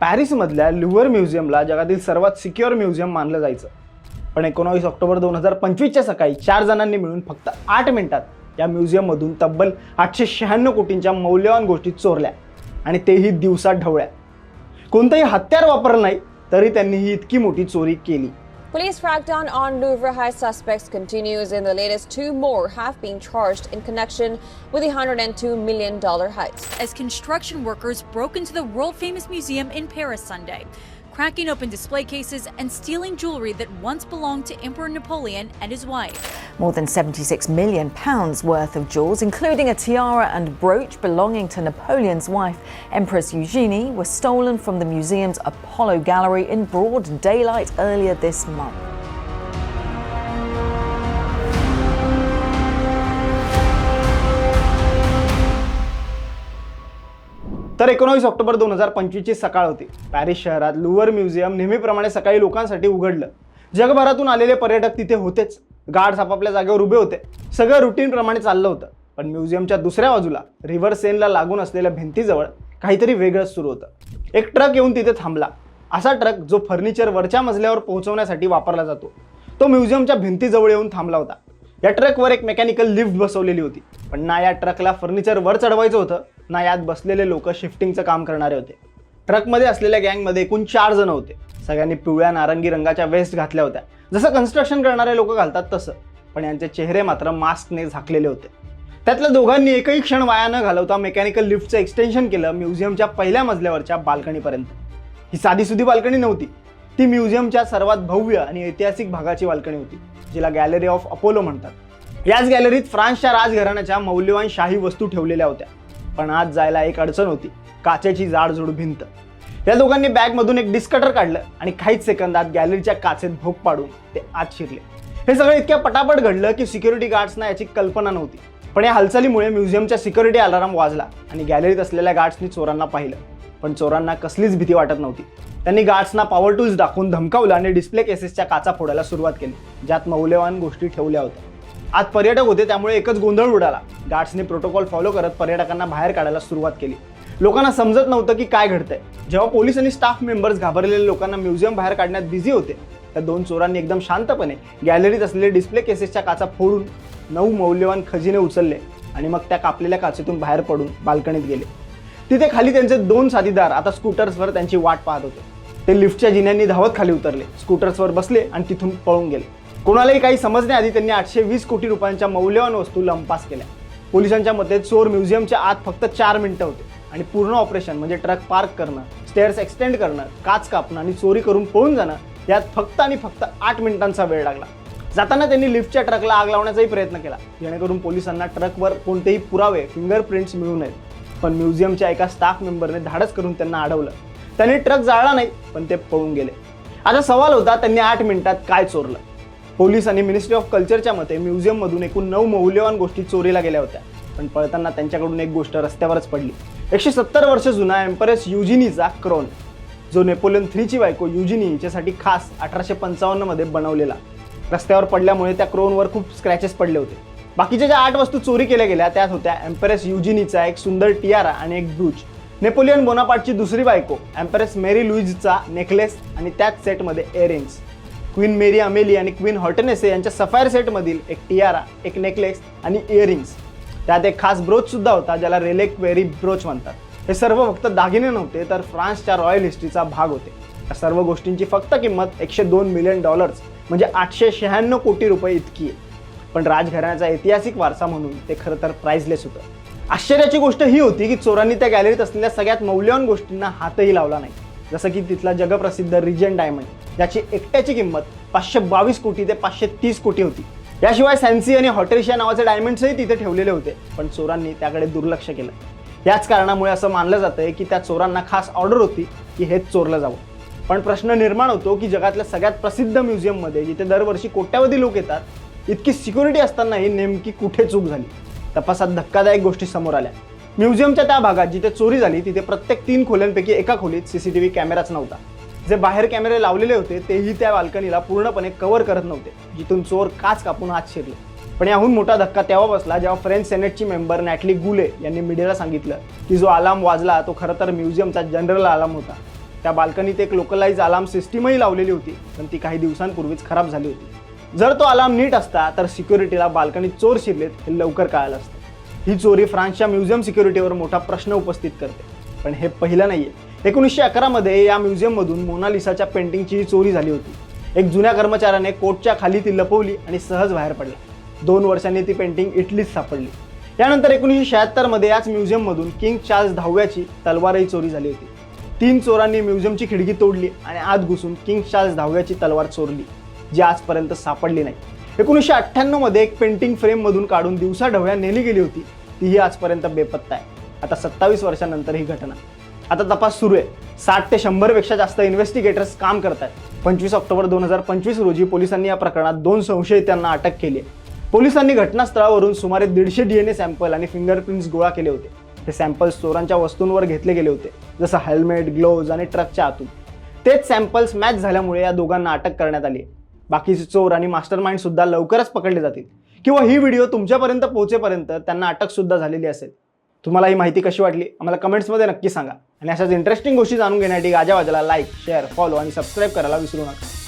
पॅरिसमधल्या Louvre म्युझियमला जगातील सर्वात secure museum मानलं जायचं. पण एकोणावीस ऑक्टोबर दोन हजार पंचवीसच्या सकाळी चार जणांनी मिळून फक्त आठ मिनिटात या म्युझियममधून तब्बल आठशे शहाण्णव कोटींच्या मौल्यवान गोष्टी चोरल्या आणि तेही दिवसात ढवळ्या. कोणतंही हत्यार वापरलं नाही तरी त्यांनी ही इतकी मोठी चोरी केली. Police crackdown on Louvre heist suspects continues, and the latest two more have been charged in connection with the $102 million heist. as construction workers broke into the world famous museum in Paris Sunday, cracking open display cases and stealing jewelry that once belonged to Emperor Napoleon and his wife. More than 76 million pounds worth of jewels, including a tiara and brooch belonging to Napoleon's wife, Empress Eugenie, were stolen from the museum's Apollo Gallery in broad daylight earlier this month. तर एकोणावीस October दोन हजार पंचवीसची सकाळ होती Paris शहरात louver museum नेहमीप्रमाणे सकाळी लोकांसाठी उघडलं जगभरातून आलेले पर्यटक तिथे होतेच. गार्ड्स आपापल्या जागेवर उभे होते. सगळं रुटीनप्रमाणे चाललं होतं. पण म्युझियमच्या दुसऱ्या बाजूला रिव्हर सेनला लागून असलेल्या भिंतीजवळ काहीतरी वेगळंच सुरू होतं. एक ट्रक येऊन तिथे थांबला. असा ट्रक जो फर्निचर वरच्या मजल्यावर पोहोचवण्यासाठी वापरला जातो. तो म्युझियमच्या भिंतीजवळ येऊन थांबला होता. या ट्रकवर एक मेकॅनिकल लिफ्ट बसवलेली होती. पण ना या ट्रकला फर्निचर वर चढवायचं होतं ना यात बसलेले लोक शिफ्टिंगचं काम करणारे होते. ट्रकमध्ये असलेल्या गँगमध्ये एकूण चार जण होते. सगळ्यांनी पिवळ्या नारंगी रंगाच्या वेस्ट घातल्या होत्या. जसं कन्स्ट्रक्शन करणारे लोक घालतात तसं. पण यांचे चेहरे मात्र मास्कने झाकलेले होते. त्यातल्या दोघांनी एकही क्षण वाया न घालवता मेकॅनिकल लिफ्टचं एक्सटेन्शन केलं म्युझियमच्या पहिल्या मजल्यावरच्या बाल्कनीपर्यंत. ही साधीसुधी बाल्कनी नव्हती. ती म्युझियमच्या सर्वात भव्य आणि ऐतिहासिक भागाची बाल्कनी होती जिला गॅलरी ऑफ अपोलो म्हणतात. याच गॅलरीत फ्रान्सच्या राजघराण्याच्या मौल्यवान शाही वस्तू ठेवलेल्या होत्या. पण आज जायला एक अडचण होती. काचेची जाडजूड भिंत. या दोघांनी बॅगमधून एक डिस्कटर काढलं आणि काहीच सेकंदात गॅलरीच्या काचेत भोग पाडून ते आत शिरले. हे सगळं इतक्या पटापट घडलं की सिक्युरिटी गार्ड्सना याची कल्पना नव्हती. पण या हालचालीमुळे म्युझियमच्या सिक्युरिटी अलाराम वाजला आणि गॅलरीत असलेल्या गार्ड्सनी चोरांना पाहिलं. पण चोरांना कसलीच भीती वाटत नव्हती. त्यांनी गार्ड्सना पॉवर टूल्स दाखवून धमकावलं आणि डिस्प्ले केसेसच्या काचा फोडायला सुरुवात केली ज्यात मौल्यवान गोष्टी ठेवल्या होत्या. आत पर्यटक होते त्यामुळे एकच गोंधळ उडाला. गार्ड्सने प्रोटोकॉल फॉलो करत पर्यटकांना बाहेर काढायला सुरुवात केली. लोकांना समजत नव्हतं की काय घडतंय. जेव्हा पोलीस आणि स्टाफ मेंबर्स घाबरलेल्या लोकांना म्युझियम बाहेर काढण्यात बिझी होते त्या दोन चोरांनी एकदम शांतपणे गॅलरीत असलेले डिस्प्ले केसेसच्या काचा फोडून नऊ मौल्यवान खजिने उचलले आणि मग त्या कापलेल्या काचेतून बाहेर पडून बाल्कनीत गेले. तिथे खाली त्यांचे दोन साथीदार आता स्कूटर्सवर त्यांची वाट पाहत होते. ते लिफ्टच्या जिन्यांनी धावत खाली उतरले. स्कूटर्सवर बसले आणि तिथून पळून गेले. कोणालाही काही समजण्याआधी त्यांनी आठशे वीस कोटी रुपयांच्या मौल्यवान वस्तू लंपास केल्या. पोलिसांच्या मते चोर म्युझियमच्या आत फक्त चार मिनिटं होते. आणि पूर्ण ऑपरेशन म्हणजे ट्रक पार्क करणं स्टेअर्स एक्सटेंड करणं काच कापणं आणि चोरी करून पळून जाणं यात फक्त आणि फक्त आठ मिनिटांचा वेळ लागला. जाताना त्यांनी लिफ्टच्या ट्रकला आग लावण्याचाही प्रयत्न केला. जेणेकरून पोलिसांना ट्रकवर कोणतेही पुरावे फिंगरप्रिंट्स मिळू नयेत. पण म्युझियमच्या एका स्टाफ मेंबरने धाडस करून त्यांना अडवलं. त्यांनी ट्रक जाळला नाही पण ते पळून गेले. आता सवाल होता त्यांनी आठ मिनिटात काय चोरलं? पोलीस आणि मिनिस्ट्री ऑफ कल्चरच्या मते म्युझियममधून एकूण नऊ मौल्यवान गोष्टी चोरीला गेल्या होत्या. पण पळताना त्यांच्याकडून एक गोष्ट रस्त्यावरच पडली. एकशे सत्तर वर्ष जुना एम्परेस युजिनीचा क्रोन जो नेपोलियन थ्रीची बायको युजिनी हिच्यासाठी खास अठराशे पंचावन्नमध्ये बनवलेला. रस्त्यावर पडल्यामुळे त्या क्रोनवर खूप स्क्रॅचेस पडले होते. बाकीच्या ज्या आठ वस्तू चोरी केल्या गेल्या त्यात होत्या एम्परेस युजिनीचा एक सुंदर टियारा आणि एक ब्रूच. नेपोलियन बोनापार्टची दुसरी बायको एम्परेस मेरी लुईजचा नेकलेस आणि त्याच सेटमध्ये एअरिंग्स क्वीन मेरी अमेली आणि क्वीन हॉटनेसे यांच्या सफायर सेटमधील एक टियारा एक नेकलेस आणि इयरिंग्स. त्यात एक खास ब्रोच सुद्धा होता ज्याला रेलेक वेरी ब्रोच म्हणतात. हे सर्व फक्त दागिने नव्हते तर फ्रान्सच्या रॉयल हिस्ट्रीचा भाग होते. या सर्व गोष्टींची फक्त किंमत एकशे दोन मिलियन डॉलर्स म्हणजे आठशे शहाण्णव कोटी रुपये इतकी आहे. पण राजघराण्याचा ऐतिहासिक वारसा म्हणून ते खरं तर प्राइसलेस होतं. आश्चर्याची गोष्ट ही होती की चोरांनी त्या गॅलरीत असलेल्या सगळ्यात मौल्यवान गोष्टींना हातही लावला नाही. जसं की तिथला जगप्रसिद्ध रिजन डायमंड याची एकट्याची किंमत पाचशे बावीस कोटी ते पाचशे तीस कोटी होती. याशिवाय सॅन्सी आणि हॉटेरिशिया नावाचे डायमंड्सही तिथे ठेवलेले होते. पण चोरांनी त्याकडे दुर्लक्ष केलं. याच कारणामुळे असं मानलं जातं की त्या चोरांना खास ऑर्डर होती की हेच चोरलं जावं. पण प्रश्न निर्माण होतो की जगातल्या सगळ्यात प्रसिद्ध म्युझियममध्ये जिथे दरवर्षी कोट्यावधी लोक येतात इतकी सिक्युरिटी असतानाही नेमकी कुठे चूक झाली? तपासात धक्कादायक गोष्टी समोर आल्या. म्युझियमच्या त्या भागात जिथे चोरी झाली तिथे प्रत्येक तीन खोल्यांपैकी एका खोलीत सीसीटीव्ही कॅमेराच नव्हता. जे बाहेर कॅमेरे लावलेले होते तेही त्या बाल्कनीला पूर्णपणे कव्हर करत नव्हते. जिथून चोर काच कापून आत शिरले. पण याहून मोठा धक्का तेव्हा बसला जेव्हा फ्रेंच सेनेटची मेंबर नॅटली गुले यांनी मीडियाला सांगितलं की जो अलार्म वाजला तो खरं तर म्युझियमचा जनरल अलार्म होता. त्या बाल्कनीत एक लोकलाइज अलार्म सिस्टीमही लावलेली होती पण ती काही दिवसांपूर्वीच खराब झाली होती. जर तो अलार्म नीट असता तर सिक्युरिटीला बाल्कनीत चोर शिरलेत हे लवकर कळालं असतं. ही चोरी फ्रान्सच्या म्युझियम सिक्युरिटीवर मोठा प्रश्न उपस्थित करते. पण हे पहिलं नाही आहे एकोणीसशे अकरामध्ये या म्युझियममधून मोनालिसाच्या पेंटिंगची चोरी झाली होती. एक जुन्या कर्मचाऱ्याने कोटच्या खाली ती लपवली आणि सहज बाहेर पडला. दोन वर्षांनी ती पेंटिंग इटलीत सापडली. त्यानंतर एकोणीसशे शहात्तरमध्ये याच म्युझियममधून किंग चार्ल्स दहाव्याची तलवारही चोरी झाली होती. तीन चोरांनी म्युझियमची खिडकी तोडली आणि आत घुसून किंग चार्ल्स दहाव्याची तलवार चोरली जी आजपर्यंत सापडली नाही. एकोणीसशे अठ्ठ्याण्णवमध्ये एक पेंटिंग फ्रेममधून काढून दिवसा ढवळ्या नेली गेली होती. तीही आजपर्यंत बेपत्ता आहे. आता सत्तावीस वर्षानंतर ही घटना. आता तपास सुरू आहे. साठ ते शंभरपेक्षा जास्त इन्व्हेस्टिगेटर्स काम करत आहेत पंचवीस ऑक्टोबर दोन हजार पंचवीस रोजी पोलिसांनी या प्रकरणात दोन संशयितांना अटक केली आहे. पोलिसांनी घटनास्थळावरून सुमारे दीडशे डीएनए सॅम्पल आणि फिंगरप्रिंट्स गोळा केले होते. हे सॅम्पल्स चोरांच्या वस्तूंवर घेतले गेले होते जसं हेल्मेट ग्लोव्ज आणि ट्रकच्या आतून. तेच सॅम्पल्स मॅच झाल्यामुळे या दोघांना अटक करण्यात आली आहे. बाकीचे चोर आणि मास्टर माइंड सुद्धा लवकरच पकडले जातील. किंवा ही व्हिडिओ तुमच्यापर्यंत पोहोचेपर्यंत त्यांना अटक सुद्धा झालेली असेल. तुम्हाला ही माहिती कशी वाटली आम्हाला कमेंट्समध्ये नक्की सांगा. आणि अशाच इंटरेस्टिंग गोष्टी जाणून घेण्यासाठी गाजावाजाला लाईक शेअर फॉलो आणि सबस्क्राईब करायला विसरू नका.